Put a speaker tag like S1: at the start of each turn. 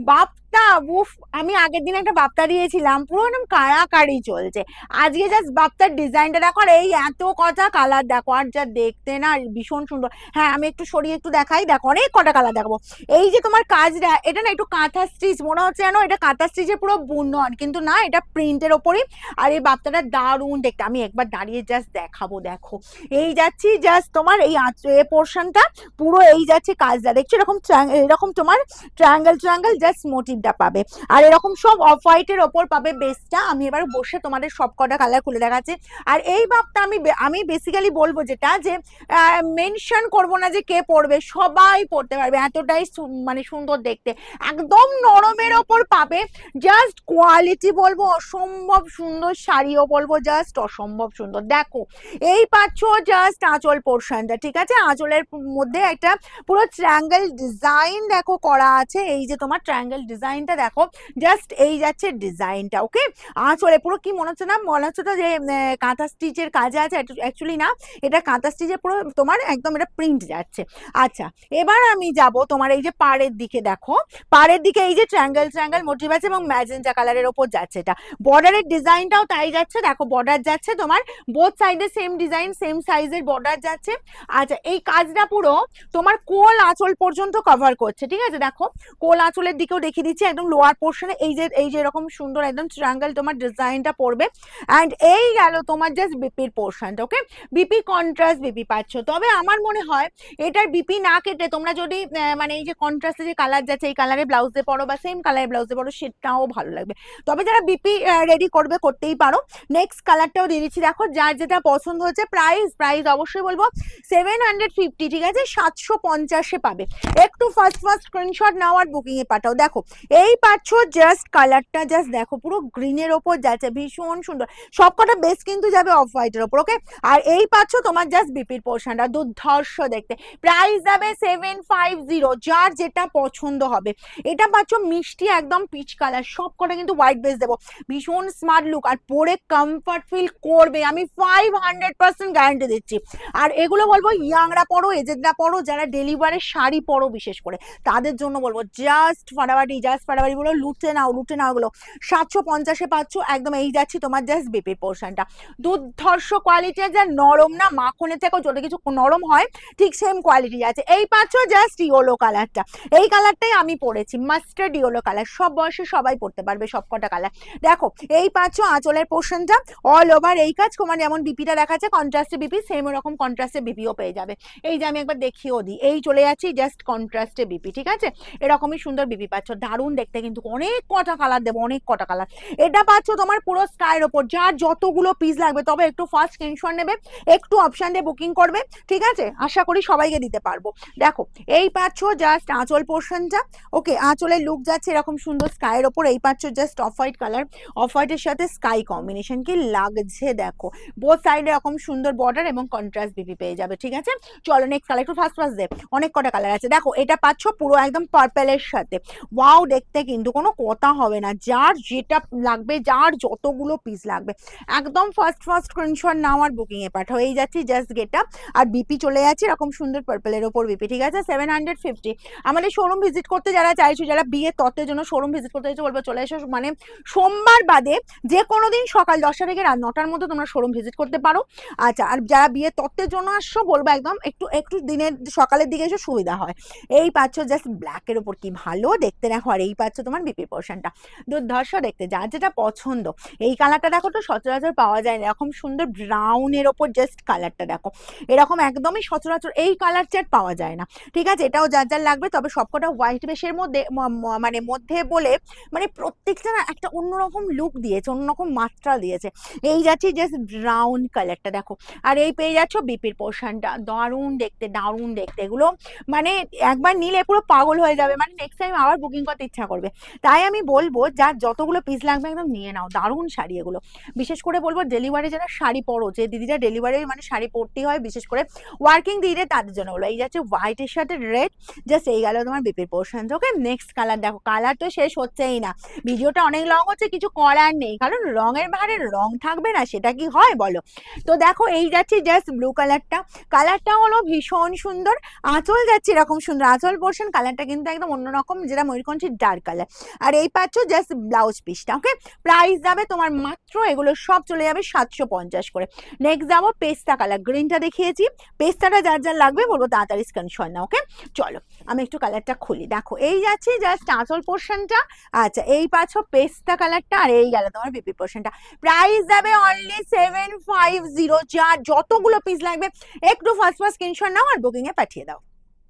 S1: बाप বাপ্তা উফ, আমি আগের দিন একটা বাপ্তা দিয়েছিলাম, পুরো একদম কাড়াকাড়ি চলছে। আজকে জাস্ট বাপ্তার ডিজাইনটা দেখো, আর এই এত কটা কালার দেখো, আর যা দেখতে না ভীষণ সুন্দর। হ্যাঁ আমি একটু সরিয়ে একটু দেখাই, দেখো, অনেক কটা কালার দেখাবো। এই যে তোমার কাজটা, এটা না একটু কাঁথা স্টিচ, মনে হচ্ছে জানো এটা কাঁথা স্টিচের পুরো বুনন, কিন্তু না, এটা প্রিন্টের ওপরই। আর এই বাপ্তাটা দারুণ দেখতে, আমি একবার দাঁড়িয়ে জাস্ট দেখাবো, দেখো। এই যাচ্ছি জাস্ট তোমার এই এ পোর্শনটা পুরো এই যাচ্ছে কাজটা, দেখছ? এরকম এরকম তোমার ট্রায়াঙ্গেল ট্রায়াঙ্গেল জাস্ট মোটিভটা পাবে। আর এরকম সব অফ হোয়াইটের ওপর পাবে বেসটা আমি এবার বসে তোমাদের সব কটা কালার খুলে দেখাচ্ছি। আর এই ভাবটা আমি আমি বেসিক্যালি বলব যেটা যে মেনশন করব না যে কে পড়বে, সবাই পড়তে পারবে। এতটাই মানে সুন্দর দেখতে। একদম নরমের ওপর পাবে। জাস্ট কোয়ালিটি বলব, অসম্ভব সুন্দর শাড়িও বলব জাস্ট অসম্ভব সুন্দর। দেখো, এই পাচ্ছ জাস্ট আঁচল পোর্শনটা ঠিক আছে? আঁচলের মধ্যে একটা পুরো ট্রায়াঙ্গেল ডিজাইন দেখো করা আছে। এই যে তোমার ট্রায়াঙ্গেল ডিজাইনটা দেখো জাস্ট এই যাচ্ছে ডিজাইনটা ওকে আঁচলে পুরো কি মনে হচ্ছে না? মনে হচ্ছে তো যে কাঁথা স্টিচের কাজে আছে অ্যাকচুয়ালি না, এটা কাঁথা স্টিচের পুরো তোমার একদম এটা প্রিন্ট যাচ্ছে। আচ্ছা এবার আমি যাব তোমার এই যে পাড়ের দিকে দেখো, পাড়ের দিকে এই যে ট্রায়াঙ্গেল ট্রায়াঙ্গেল মোটিভ আছে এবং ম্যাজেন্টা কালারের ওপর যাচ্ছে এটা। বর্ডারের ডিজাইনটাও তাই যাচ্ছে, দেখো বর্ডার যাচ্ছে তোমার বোথ সাইডে সেম ডিজাইন সেম সাইজের বর্ডার যাচ্ছে। আচ্ছা এই কাজটা পুরো তোমার কোল আঁচল পর্যন্ত কভার করছে, ঠিক আছে? দেখো, কোল আঁচলের দিকেও দেখিয়ে দিচ্ছি একদম লোয়ার পোর্শনে এই যে এই যে এরকম সুন্দর একদম ট্রায়াঙ্গেল তোমার ডিজাইনটা পড়বে। অ্যান্ড এই গেল তোমার জাস্ট বিপির পোর্শনটা ওকে বিপি কন্ট্রাস্ট বিপি পাচ্ছ। তবে আমার মনে হয় এটার বিপি না কেটে তোমরা যদি মানে এই যে কন্ট্রাস্টে যে কালার যাচ্ছে, এই কালারে ব্লাউজ দিয়ে পরো বা সেম কালারের ব্লাউজ দিয়ে পরো, সেটাও ভালো লাগবে। তবে যারা বিপি রেডি করবে, করতেই পারো। নেক্সট কালারটাও দিয়ে দিচ্ছি। দেখো, যার যেটা পছন্দ হচ্ছে প্রাইস প্রাইস অবশ্যই বলব সেভেন হান্ড্রেড ফিফটি ঠিক আছে? সাতশো পঞ্চাশে পাবে। একটু ফার্স্ট ফার্স্ট স্ক্রিনশট নাও আর বুকিং এ পাঠাও। দেখো এই পাচ্ছ জাস্ট কালারটা জাস্ট দেখো, পুরো গ্রিনের ওপর যাচ্ছে, ভীষণ সুন্দর। সবকটা বেস কিন্তু যাবে অফ হোয়াইটের ওপর ওকে আর এই পাচ্ছ তোমার জাস্ট বিপির পোর্শনটা দুর্ধর্ষ দেখতে। প্রাইস যাবে সেভেন ফাইভ জিরো যার যেটা পছন্দ হবে। এটা পাচ্ছ মিষ্টি, একদম পিচ কালার সব কটা কিন্তু হোয়াইট বেস দেবো। ভীষণ স্মার্ট লুক আর পরে কমফর্ট ফিল করবে, আমি ফাইভ হান্ড্রেড পার্সেন্ট গ্যারান্টি দিচ্ছি। আর এগুলো বলব ইয়াংরা পরো এজেডরা পরো, যারা ডেলিভারের শাড়ি পরো বিশেষ করে, তাদের জন্য বলব জাস্ট ফাটাফাটি জাস্ট ফাটাফাটি বলো লুটে নাও লুটে নাও এগুলো সাতশো পঞ্চাশে পাচ্ছ, একদম এই যাচ্ছি তোমার জাস্ট বিপির পোর্শনটা দুর্ধর্ষ কোয়ালিটি যা নরম না, মাখনের থেকেও যদি কিছু নরম হয়, ঠিক সেম কোয়ালিটি আছে। এই পাচ্ছ জাস্ট ইয়েলো কালারটা এই কালারটাই আমি পরেছি মাস্টার্ড ইয়েলো কালার সব বয়সে সবাই পড়তে পারবে সব কটা কালার দেখো, এই পাচ্ছ আঁচলের পোর্শনটা অল ওভার এই কাজ, তোমার যেমন বিপিটা দেখাচ্ছে কন্ট্রাস্টে বিপি সেম ওরকম কন্ট্রাস্টে বিপিও পেয়ে যাবে। এই যে আমি একবার দেখিয়েও দিই, এই চলে যাচ্ছি জাস্ট কন্ট্রাস্টে বিপি ঠিক আছে? এরকমই সুন্দর বিপি পাচ্ছ। দারুণ দেখতে কিন্তু অনেক কটা কালার দেবো, অনেক কটা কালার এটা পাচ্ছ তোমার পুরো স্কাইয়ের ওপর, যার যতগুলো পিস লাগবে, তবে একটু ফার্স্ট স্ক্রিনশট নেবে, একটু অপশন দিয়ে বুকিং করবে, ঠিক আছে? আশা করি সবাইকে দিতে পারব। দেখো, এই পাচ্ছ জাস্ট আঁচল পোর্শনটা ওকে আঁচলের লুক যাচ্ছে এরকম সুন্দর স্কাইয়ের ওপর, এই পাচ্ছ just off white colour off হোয়াইটের সাথে স্কাই কম্বিনেশন কি লাগছে দেখো। বোথ সাইডে এরকম সুন্দর বর্ডার এবং কন্ট্রাস্ট বিপি পেয়ে যাবে, ঠিক আছে? চলো নেক্সট কালার একটু ফার্স্ট ফার্স্ট দে অনেক কটা কালার আছে। দেখো, এটা পাচ্ছ পুরো একদম পার্পেলের সাথে। ওয়াও দেখতে কিন্তু কোনো কথা হবে না। যার যেটা লাগবে, যার যতগুলো পিস লাগবে। একদম ফার্স্ট ফার্স্ট স্ক্রিনশট নাও আর বুকিং এ পাঠাও। এই যাচ্ছি জাস্ট গেটা আর বিপি চলে যাচ্ছে এরকম সুন্দর পার্পেলের ওপর বিপি ঠিক আছে? সেভেন হান্ড্রেড ফিফটি আমাদের শোরুম ভিজিট করতে যারা চাইছো, যারা বিয়ে তত্ত্বের জন্য শোরুম ভিজিট করতে চাইছো, বলব চলে এসো। মানে সোমবার বাদে যে কোনো দিন সকাল দশটা থেকে রাত নটার মধ্যে তোমরা শোরুম ভিজিট করতে পারো। আচ্ছা আর যারা বিয়ে তত্ত্বের জন্য আসছো, বলব একদম একটু একটু দিনের, সকালের দিকে এসে সুবিধা হয়। এই পাচ্ছ জাস্ট ব্ল্যাকের ওপর। কি ভালো! দেখতে দেখো আর এই পাচ্ছ তোমার বিপি পোর্শনটা দুর্ধর্ষ দেখতে, যার যেটা পছন্দ। এই কালারটা দেখো তো সচরাচর পাওয়া যায় না, এরকম সুন্দর ব্রাউনের ওপর জাস্ট কালারটা দেখো। এরকম একদমই সচরাচর এই কালার চার্ট পাওয়া যায় না। ঠিক আছে? এটাও যার যার লাগবে, তবে সবকটা হোয়াইট বেশের মধ্যে মানে মধ্যে বলে মানে প্রত্যেকটা না একটা অন্যরকম লুক দিয়েছে, অন্যরকম মাত্রা দিয়েছে। এই যাচ্ছি জাস্ট ব্রাউন কালারটা দেখো। আর এই পেয়ে যাচ্ছ বিপির পোর্শনটা দারুণ দেখতে দারুণ দেখতে। এগুলো মানে একবার নিলে পুরো পাগল হয়ে যাবে। মানে নেক্সট টাইম আবার বুকিং করতে ইচ্ছা করবে। তাই আমি বলব, যার যতগুলো পিস লাগবে একদম নিয়ে নাও, দারুণ শাড়ি এগুলো। বিশেষ করে বলব ডেলিভারি যারা শাড়ি পরো, যে দিদিরা ডেলিভারি মানে শাড়ি পরতেই হয়, বিশেষ করে ওয়ার্কিং দিদিদের তাদের জন্য বলো এই যাচ্ছে হোয়াইটের সাথে রেড জাস্ট এই গেল তোমার বিপির পোর্শন ওকে নেক্সট কালার দেখো কালার তো শেষ হচ্ছেই না। ভিডিওটা অনেক লং হচ্ছে, কিছু করার নেই, কারণ রঙের বাহারে রং থাকবে না, সেটা কি হয় বলো? তো দেখো, এই যাচ্ছে জাস্ট ব্লু কালারটা কালারটা হলো ভীষণ সুন্দর, আঁচল যাচ্ছে এরকম সুন্দর, আঁচল পোর্শন কালারটা কিন্তু একদম অন্যরকম, যেটা ময়ূরকণ্ঠী ডার্ক কালার আর এই পাচ্ছ জাস্ট ব্লাউজ পিসটা ওকে প্রাইস যাবে তোমার মাত্র, এগুলো সব চলে যাবে সাতশো পঞ্চাশ করে। নেক্সট যাব পেস্তা কালার গ্রিনটা দেখিয়েছি। পেস্তাটা যার যার লাগবে বলব তাড়াতাড়ি স্ক্রিনশট না ওকে চলো, আমি একটু কালারটা খুলি। দেখো, এই যাচ্ছে জাস্ট আঁচল পোর্শনটা আচ্ছা এই পাচ্ছ পেস্তা কালারটা আর এই গেল তোমার বিপি পোর্শনটা প্রাইস যাবে অনলি সেভেন ফাইভ জিরো যার যতগুলো পিস লাগবে, একটু ফার্স্ট ফার্স্ট স্ক্রিনশট নাও আর বুকিং এ পাঠিয়ে দাও।